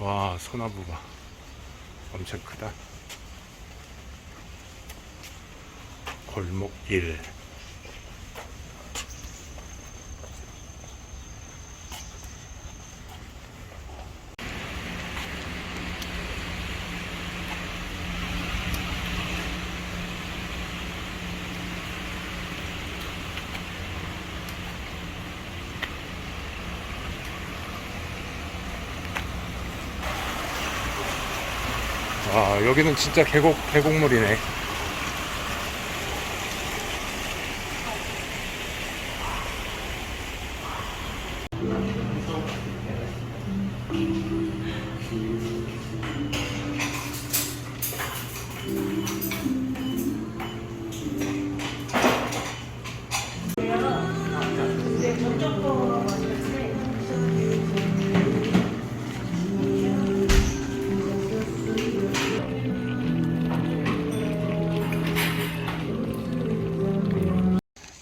와, 소나무가 엄청 크다. 골목길. 아, 여기는 진짜 계곡, 계곡물이네.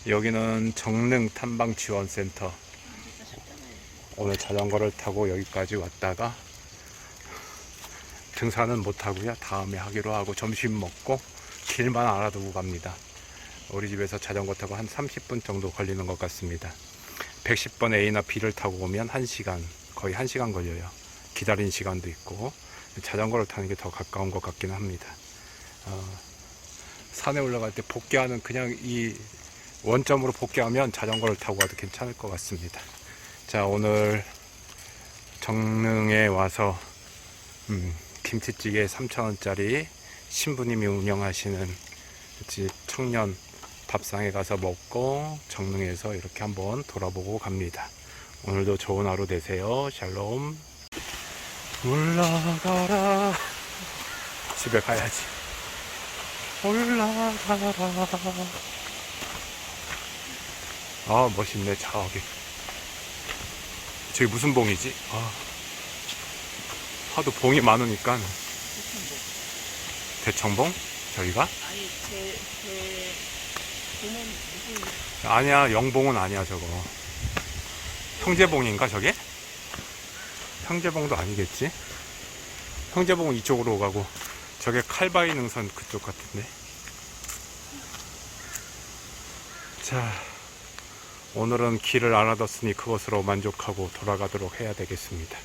여기는 정릉 탐방 지원센터. 오늘 자전거를 타고 여기까지 왔다가 등산은 못 하고요. 다음에 하기로 하고 점심 먹고 길만 알아두고 갑니다. 우리 집에서 자전거 타고 한 30분 정도 걸리는 것 같습니다. 110번 A나 B를 타고 오면 1시간, 거의 1시간 걸려요. 기다린 시간도 있고 자전거를 타는 게 더 가까운 것 같기는 합니다. 어, 산에 올라갈 때 복귀하는 그냥 이 원점으로 복귀하면 자전거를 타고 가도 괜찮을 것 같습니다. 자, 오늘 정릉에 와서 음, 김치찌개 3,000원짜리 신부님이 운영하시는 집 청년 밥상에 가서 먹고 정릉에서 이렇게 한번 돌아보고 갑니다. 오늘도 좋은 하루 되세요. 샬롬. 올라가라. 집에 가야지. 올라가라. 아 멋있네 저기 저기 무슨 봉이지? 아 하도 봉이 많으니까 대청봉? 저기가? 아니 제, 제 보면 무슨 아니야 영봉은 아니야 저거 형제봉인가 저게? 형제봉도 아니겠지? 형제봉은 이쪽으로 가고 저게 칼바위 능선 그쪽 같은데 자 오늘은 길을 알아뒀으니 그것으로 만족하고 돌아가도록 해야 되겠습니다